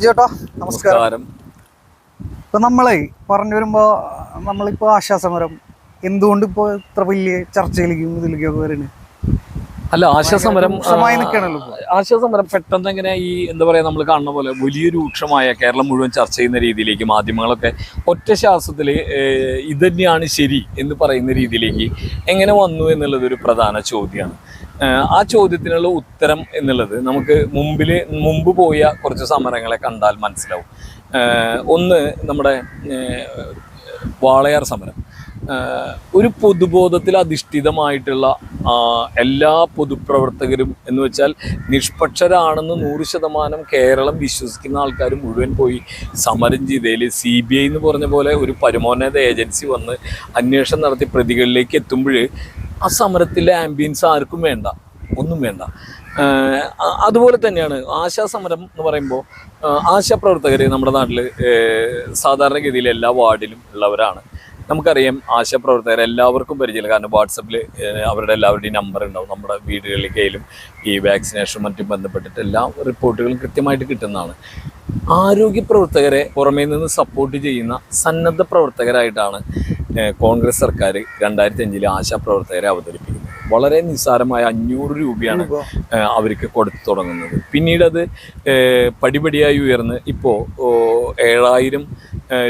ബിജുട്ടാ നമസ്കാരം. ഇപ്പൊ നമ്മളെ പറഞ്ഞു വരുമ്പോ നമ്മളിപ്പോ ആശാസമരം എന്തുകൊണ്ട് ഇപ്പോ ഇത്ര വലിയ ചർച്ചയിലേക്കും ഇതിലേക്കും ഒക്കെ വരുന്നത് അല്ല ആശ്വാസമരം ആശ്വാസമരം. പെട്ടെന്ന് എങ്ങനെ ഈ എന്താ പറയാ നമ്മൾ കാണുന്ന പോലെ വലിയ രൂക്ഷമായ കേരളം മുഴുവൻ ചർച്ച ചെയ്യുന്ന രീതിയിലേക്ക് മാധ്യമങ്ങളൊക്കെ ഒറ്റ ശ്വാസത്തിൽ ഇതന്നെയാണ് തന്നെയാണ് ശരി എന്ന് പറയുന്ന രീതിയിലേക്ക് എങ്ങനെ വന്നു എന്നുള്ളത് ഒരു പ്രധാന ചോദ്യമാണ്. ആ ചോദ്യത്തിനുള്ള ഉത്തരം എന്നുള്ളത് നമുക്ക് മുമ്പിൽ മുമ്പ് പോയ കുറച്ച് സമരങ്ങളെ കണ്ടാൽ മനസ്സിലാവും. ഒന്ന് നമ്മുടെ വാളയാർ സമരം. ഒരു പൊതുബോധത്തിൽ അധിഷ്ഠിതമായിട്ടുള്ള എല്ലാ പൊതുപ്രവർത്തകരും എന്ന് വെച്ചാൽ നിഷ്പക്ഷരാണെന്ന് നൂറ് ശതമാനം കേരളം വിശ്വസിക്കുന്ന ആൾക്കാർ മുഴുവൻ പോയി സമരം ചെയ്തതിൽ സി ബി ഐ എന്ന് പറഞ്ഞ പോലെ ഒരു പരമോന്നത ഏജൻസി വന്ന് അന്വേഷണം നടത്തി പ്രതികളിലേക്ക് എത്തുമ്പോൾ ആ സമരത്തിലെ ആംബിയൻസ് ആർക്കും വേണ്ട ഒന്നും വേണ്ട. അതുപോലെ തന്നെയാണ് ആശാ സമരം എന്ന് പറയുമ്പോൾ ആശാപ്രവർത്തകർ നമ്മുടെ നാട്ടിൽ സാധാരണഗതിയിൽ എല്ലാ വാർഡിലും ഉള്ളവരാണ്. നമുക്കറിയാം ആശാപ്രവർത്തകർ എല്ലാവർക്കും പരിചയമില്ല. കാരണം വാട്സപ്പിൽ അവരുടെ എല്ലാവരുടെയും നമ്പർ ഉണ്ടാവും. നമ്മുടെ വീടുകളിലേക്കായാലും ഈ വാക്സിനേഷൻ മറ്റും ബന്ധപ്പെട്ടിട്ട് എല്ലാ റിപ്പോർട്ടുകളും കൃത്യമായിട്ട് കിട്ടുന്നതാണ്. ആരോഗ്യ പ്രവർത്തകരെ പുറമേ നിന്ന് സപ്പോർട്ട് ചെയ്യുന്ന സന്നദ്ധ പ്രവർത്തകരായിട്ടാണ് കോൺഗ്രസ് സർക്കാർ രണ്ടായിരത്തി അഞ്ചിലെ ആശാപ്രവർത്തകരെ അവതരിപ്പിക്കുന്നത് വളരെ നിസ്സാരമായ അഞ്ഞൂറ് രൂപയാണ് അവർക്ക് കൊടുത്തു തുടങ്ങുന്നത്. പിന്നീട് അത് പടിപടിയായി ഉയർന്ന് ഇപ്പോൾ ഏഴായിരം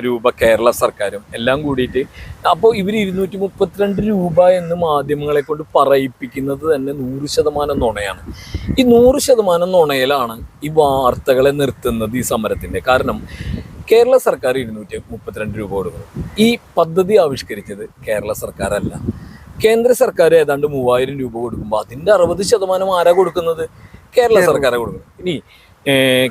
രൂപ കേരള സർക്കാരും എല്ലാം കൂടിയിട്ട് അപ്പോൾ ഇവർ ഇരുന്നൂറ്റി മുപ്പത്തിരണ്ട് രൂപ എന്ന് മാധ്യമങ്ങളെ കൊണ്ട് പറയിപ്പിക്കുന്നത് തന്നെ നൂറ് ശതമാനം നുണയാണ്. ഈ നൂറ് ശതമാനം നുണയിലാണ് ഈ വാർത്തകളെ നിർത്തുന്നത് ഈ സമരത്തിന്റെ കാരണം. കേരള സർക്കാർ ഇരുന്നൂറ്റി മുപ്പത്തിരണ്ട് രൂപ കൊടുക്കുന്നു. ഈ പദ്ധതി ആവിഷ്കരിച്ചത് കേരള സർക്കാരല്ല. കേന്ദ്ര സർക്കാർ ഏതാണ്ട് മൂവായിരം രൂപ കൊടുക്കുമ്പോൾ അതിന്റെ അറുപത് ശതമാനം ആരാ കൊടുക്കുന്നത്? കേരള സർക്കാരാണ് കൊടുക്കുന്നത്. ഇനി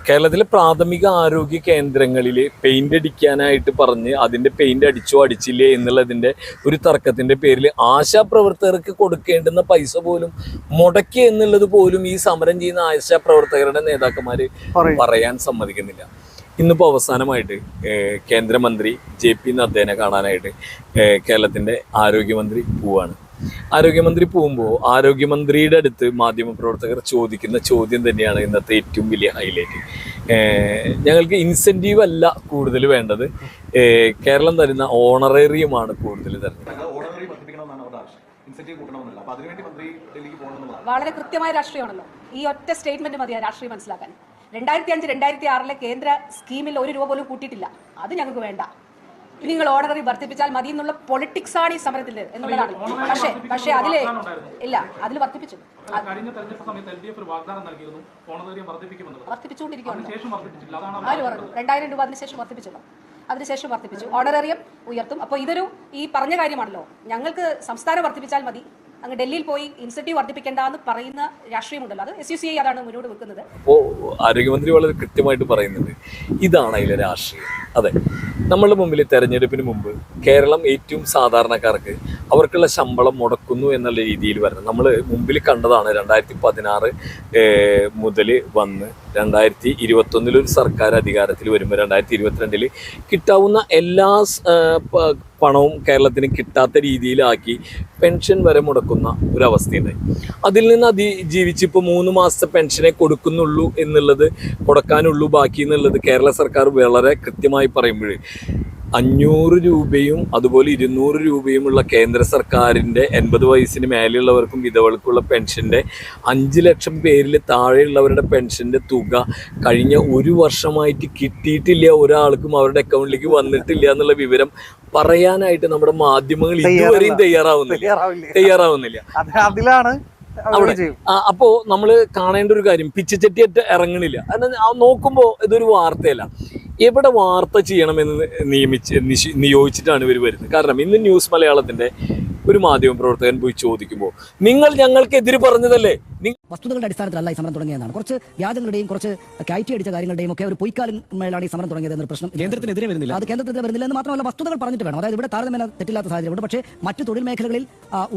കേരളത്തിലെ പ്രാഥമിക ആരോഗ്യ കേന്ദ്രങ്ങളിൽ പെയിന്റ് അടിക്കാനായിട്ട് പറഞ്ഞ് അതിന്റെ പെയിന്റ് അടിച്ചോ അടിച്ചില്ലേ എന്നുള്ളതിന്റെ ഒരു തർക്കത്തിന്റെ പേരിൽ ആശാപ്രവർത്തകർക്ക് കൊടുക്കേണ്ടുന്ന പൈസ പോലും മുടക്കി എന്നുള്ളത് പോലും ഈ സമരം ചെയ്യുന്ന ആശാപ്രവർത്തകരുടെ നേതാക്കന്മാർ പറയാൻ സമ്മതിക്കുന്നില്ല. ഇന്നിപ്പോൾ അവസാനമായിട്ട് കേന്ദ്രമന്ത്രി ജെ പി നദ്ദേനെ കാണാനായിട്ട് കേരളത്തിന്റെ ആരോഗ്യമന്ത്രി പോവാണ്. ആരോഗ്യമന്ത്രി പോകുമ്പോൾ ആരോഗ്യമന്ത്രിയുടെ അടുത്ത് മാധ്യമപ്രവർത്തകർ ചോദിക്കുന്ന ചോദ്യം തന്നെയാണ് ഇന്നത്തെ ഏറ്റവും വലിയ ഹൈലൈറ്റ് ഞങ്ങൾക്ക് ഇൻസെന്റീവ് അല്ല കൂടുതൽ വേണ്ടത്. കേരളം തരുന്ന ഓണറേറിയമാണ് കൂടുതൽ തരുന്നത്. വളരെ കൃത്യമായ രാഷ്ട്രീയമാണല്ലോ. ഈ ഒറ്റ സ്റ്റേറ്റ്മെന്റ് മതിയാ രാഷ്ട്രീയം മനസ്സിലാക്കാൻ. രണ്ടായിരത്തി അഞ്ച് രണ്ടായിരത്തി ആറിലെ കേന്ദ്ര സ്കീമിൽ ഒരു രൂപ പോലും കൂട്ടിയിട്ടില്ല. അത് ഞങ്ങൾക്ക് വേണ്ട. നിങ്ങൾ ഓർഡറി വർദ്ധിപ്പിച്ചാൽ മതി എന്നുള്ള പൊളിറ്റിക്സ് ആണ് ഈ സമരത്തിൽ എന്നുള്ളതാണ്. പക്ഷേ പക്ഷേ അതിൽ ഇല്ല അതിൽ വർദ്ധിപ്പിച്ചു. വർദ്ധിപ്പിച്ചുകൊണ്ടിരിക്കുകയാണ് രണ്ടായിരം രൂപ അതിനുശേഷം വർദ്ധിപ്പിച്ചല്ലോ. അതിനുശേഷം വർദ്ധിപ്പിച്ചു. ഓണറേറിയം ഉയർത്തും. അപ്പോൾ ഇതൊരു ഈ പറഞ്ഞ കാര്യമാണല്ലോ. ഞങ്ങൾക്ക് സംസ്ഥാനം വർദ്ധിപ്പിച്ചാൽ മതി. അങ്ങ് ഡൽഹിയിൽ പോയി ഇൻസെന്റീവ് വർദ്ധിപ്പിക്കേണ്ട എന്ന് പറയുന്ന രാഷ്ട്രീയമുണ്ടല്ലോ. അത് എസ് യു സി ഐ അതാണ് മുന്നോട്ട് വെക്കുന്നത്. ഓ ആരോഗ്യമന്ത്രി വളരെ കൃത്യമായിട്ട് പറയുന്നുണ്ട്. ഇതാണ് അതിലെ രാഷ്ട്രീയം. അതെ. നമ്മളുടെ മുമ്പിൽ തെരഞ്ഞെടുപ്പിന് മുമ്പ് കേരളം ഏറ്റവും സാധാരണക്കാർക്ക് അവർക്കുള്ള ശമ്പളം മുടക്കുന്നു എന്നുള്ള രീതിയിൽ വരണം. നമ്മൾ മുമ്പിൽ കണ്ടതാണ് രണ്ടായിരത്തി പതിനാറ് മുതൽ വന്ന് രണ്ടായിരത്തി ഇരുപത്തൊന്നിൽ ഒരു സർക്കാർ അധികാരത്തിൽ വരുമ്പോൾ രണ്ടായിരത്തി ഇരുപത്തിരണ്ടിൽ കിട്ടാവുന്ന എല്ലാ പണവും കേരളത്തിന് കിട്ടാത്ത രീതിയിലാക്കി പെൻഷൻ വരെ മുടക്കുന്ന ഒരവസ്ഥയുണ്ടായി. അതിൽ നിന്ന് അതിജീവിച്ച് ഇപ്പോൾ മൂന്ന് മാസത്തെ പെൻഷനെ കൊടുക്കുന്നുള്ളൂ എന്നുള്ളത് കൊടുക്കാനുള്ളൂ ബാക്കി എന്നുള്ളത് കേരള സർക്കാർ വളരെ കൃത്യമായി പറയുമ്പോൾ അഞ്ഞൂറ് രൂപയും അതുപോലെ ഇരുന്നൂറ് രൂപയുമുള്ള കേന്ദ്ര സർക്കാരിന്റെ എൺപത് വയസ്സിന് മേലെയുള്ളവർക്കും വിധവകൾക്കുള്ള പെൻഷന്റെ അഞ്ച് ലക്ഷം പേരിൽ താഴെയുള്ളവരുടെ പെൻഷന്റെ തുക കഴിഞ്ഞ ഒരു വർഷമായിട്ട് കിട്ടിയിട്ടില്ല. ഒരാൾക്കും അവരുടെ അക്കൗണ്ടിലേക്ക് വന്നിട്ടില്ല എന്നുള്ള വിവരം പറയാനായിട്ട് നമ്മുടെ മാധ്യമങ്ങൾ ഇതുവരെയും തയ്യാറാവുന്നില്ല. തയ്യാറാവുന്നില്ല. അത് അതിലാണ് അവിടെ. അപ്പോ നമ്മൾ കാണേണ്ട ഒരു കാര്യം പിച്ചച്ചട്ടിയായിട്ട് ഇറങ്ങണില്ല. നോക്കുമ്പോ ഇതൊരു വാർത്തയല്ല. എവിടെ വാർത്ത ചെയ്യണമെന്ന് നിയമിച്ച് നിയോഗിച്ചിട്ടാണ് ഇവർ വരുന്നത്? കാരണം ഇന്ന് ന്യൂസ് മലയാളത്തിന്റെ ഒരു മാധ്യമ പ്രവർത്തകൻ പോയി ചോദിക്കുമ്പോൾ നിങ്ങൾ ഞങ്ങൾക്കെതിരെ പറഞ്ഞതല്ലേ? വസ്തുതകളുടെ അടിസ്ഥാനത്തിലല്ല ഈ സമരം തുടങ്ങിയതാണ് കുറച്ച് വ്യാജങ്ങളുടെയും കുറച്ച് കയറ്റി അടിച്ച കാര്യങ്ങളുടെയും ഒക്കെ ഒരു പൊയ്ക്കാലും മേലാണ് ഈ സമരം തുടങ്ങിയത് എന്നൊരു പ്രശ്നം കേന്ദ്രത്തിനെതിരെ വരുന്നില്ല. അത് കേന്ദ്രത്തിനെതിരെ വരുന്നില്ല എന്ന് മാത്രമല്ല വസ്തുതകൾ പറഞ്ഞിട്ട് വേണം. അതായത് ഇവിടെ താരതമ്യേന തെറ്റില്ലാത്ത സാഹചര്യമുണ്ട് പക്ഷേ മറ്റ് തൊഴിൽ മേഖലകളിൽ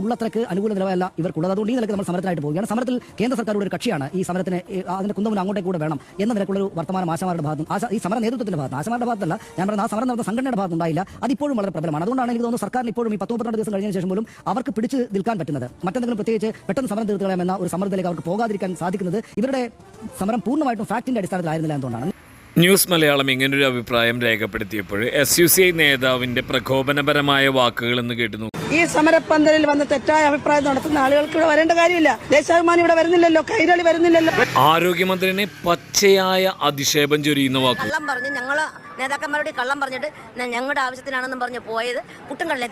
ഉള്ളത്രക്ക് അനുകൂല നിലവല്ല ഇവർക്കുള്ളത്. അതുകൊണ്ട് ഈ നിലയ്ക്ക് നമ്മൾ സമരത്തിനായിട്ട് പോവുകയാണ്. സമരത്തിൽ കേന്ദ്ര സർക്കാരുടെ ഒരു കക്ഷിയാണ് ഈ സമരത്തിന് അതിന്റെ കുന്തമുന അങ്ങോട്ടേ കൂടെ വേണം എന്ന നിലക്കുള്ള ഒരു വർത്തമാനം ആശമാരുടെ ഭാഗത്തും ഈ സമര നേതൃത്വത്തിന്റെ ഭാഗത്ത് ആശമാരുടെ ഭാഗത്തല്ല ഞാൻ പറഞ്ഞ ആ സമരം നടന്ന സംഘടനയുടെ ഭാഗത്ത് ഉണ്ടായില്ല. അതിപ്പോഴും വളരെ പ്രബലമാണ്. അതുകൊണ്ടാണ് എനിക്ക് തോന്നുന്നത് സർക്കാരിന് ഇപ്പോഴും ഈ പത്ത് മുപ്പത്തിരണ്ട് ദിവസം കഴിഞ്ഞതിന് ശേഷം പോലും അവർക്ക് പിടിച്ച് നിൽക്കാൻ പറ്റുന്നത്. മറ്റെന്തെങ്കിലും പ്രത്യേകിച്ച് പെട്ടെന്ന് സമരം തീർത്തുകളയാമെന്ന ഒരു സമ്മർദ്ദത്തിലേക്ക് അവർക്ക് പോകാതിരിക്കാൻ സാധിക്കുന്നത് ഇവരുടെ സമരം പൂർണമായിട്ടും ഫാക്ടിന്റെ അടിസ്ഥാനത്തിലായിരുന്നില്ല എന്തുകൊണ്ടാണ് ന്യൂസ് മലയാളം ഇങ്ങനൊരു അഭിപ്രായം രേഖപ്പെടുത്തിയപ്പോൾ എസ് യു സി ഐ നേതാവിന്റെ പ്രകോപനപരമായ വാക്കുകൾ എന്ന് കേട്ടു ഈ സമരപ്പന്തലിൽ വന്ന് തെറ്റായ അഭിപ്രായം നടത്തുന്ന ആളുകൾക്ക് ഇവിടെ വരേണ്ട കാര്യമില്ല. ദേശാഭിമാനി ഇവിടെ വരുന്നില്ലല്ലോ കൈരളി വരുന്നില്ലല്ലോ. ആരോഗ്യമന്ത്രിനെ പച്ചയായ അധിക്ഷേപം ചൊരിയുന്ന വാക്കുകൾ കള്ളം പറഞ്ഞ് ഞങ്ങൾ നേതാക്കന്മാരോട് കള്ളം പറഞ്ഞിട്ട് ഞങ്ങളുടെ ആവശ്യത്തിനാണെന്നും പറഞ്ഞ് പോയത് പുട്ടും കടലേ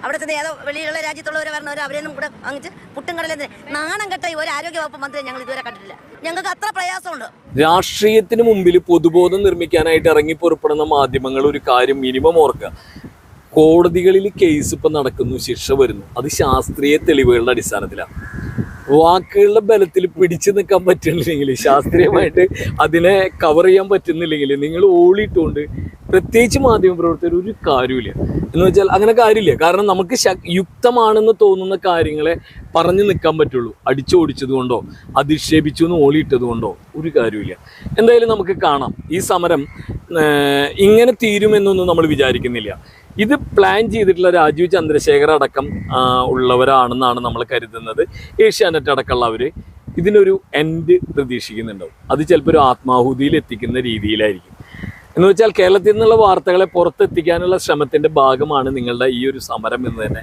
തിന്നെ അവിടെ തന്നെ ഏതോ വെളിയിലുള്ള രാജ്യത്തുള്ളവർ വരണവർ അവരെയൊന്നും കൂടെ വാങ്ങിച്ച് പുട്ടും നാണം കെട്ട ഒരു ആരോഗ്യ വകുപ്പ് മന്ത്രി ഞങ്ങൾ ഇതുവരെ കണ്ടിട്ടില്ല. ഞങ്ങൾക്ക് അത്ര പ്രയാസമുണ്ട്. രാഷ്ട്രീയത്തിന് മുമ്പിൽ പൊതുബോധം നിർമ്മിക്കാനായിട്ട് ഇറങ്ങി പുറപ്പെടുന്ന മാധ്യമങ്ങൾ ഒരു കാര്യം മിനിമം ഓർക്കുക. കോടതികളിൽ കേസ് ഇപ്പം നടക്കുന്നു ശിക്ഷ വരുന്നു. അത് ശാസ്ത്രീയ തെളിവുകളുടെ അടിസ്ഥാനത്തിലാണ്. വാക്കുകളുടെ ബലത്തിൽ പിടിച്ചു നിൽക്കാൻ പറ്റുന്നില്ലെങ്കിൽ ശാസ്ത്രീയമായിട്ട് അതിനെ കവർ ചെയ്യാൻ പറ്റുന്നില്ലെങ്കിൽ നിങ്ങൾ ഓളിയിട്ടുകൊണ്ട് പ്രത്യേകിച്ച് മാധ്യമപ്രവർത്തകർ ഒരു കാര്യമില്ല എന്ന് വെച്ചാൽ അങ്ങനെ കാര്യമില്ല. കാരണം നമുക്ക് യുക്തമാണെന്ന് തോന്നുന്ന കാര്യങ്ങളെ പറഞ്ഞു നിൽക്കാൻ പറ്റുള്ളൂ. അടിച്ചോടിച്ചത് കൊണ്ടോ അധിക്ഷേപിച്ചു എന്ന് ഓളിയിട്ടത് കൊണ്ടോ ഒരു കാര്യമില്ല എന്തായാലും നമുക്ക് കാണാം. ഈ സമരം ഇങ്ങനെ തീരുമെന്നൊന്നും നമ്മൾ വിചാരിക്കുന്നില്ല. ഇത് പ്ലാൻ ചെയ്തിട്ടുള്ള രാജീവ് ചന്ദ്രശേഖർ അടക്കം ഉള്ളവരാണെന്നാണ് നമ്മൾ കരുതുന്നത്. ഏഷ്യാനെറ്റ് അടക്കമുള്ളവർ ഇതിനൊരു എൻഡ് പ്രതീക്ഷിക്കുന്നുണ്ടാവും. അത് ചിലപ്പോൾ ഒരു ആത്മാഹുതിയിൽ എത്തിക്കുന്ന രീതിയിലായിരിക്കും. എന്ന് വെച്ചാൽ കേരളത്തിൽ നിന്നുള്ള വാർത്തകളെ പുറത്തെത്തിക്കാനുള്ള ശ്രമത്തിന്റെ ഭാഗമാണ് നിങ്ങളുടെ ഈ ഒരു സമരം എന്ന് തന്നെ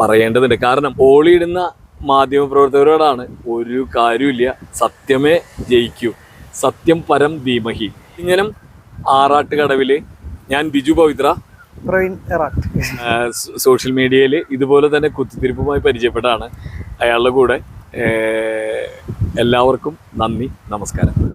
പറയേണ്ടതുണ്ട്. കാരണം ഓളിയിടുന്ന മാധ്യമപ്രവർത്തകരോടാണ് ഒരു കാര്യമില്ല സത്യമേ ജയിക്കൂ. സത്യം പരം ധീമഹി. ഇങ്ങനെ ആറാട്ടുകടവിൽ ഞാൻ ബിജു പവിത്ര പ്രവീൺ സോഷ്യൽ മീഡിയയിൽ ഇതുപോലെ തന്നെ കുത്തിത്തിരിപ്പുമായി പരിചയപ്പെട്ടാണ് അയാളുടെ കൂടെ. എല്ലാവർക്കും നന്ദി നമസ്കാരം.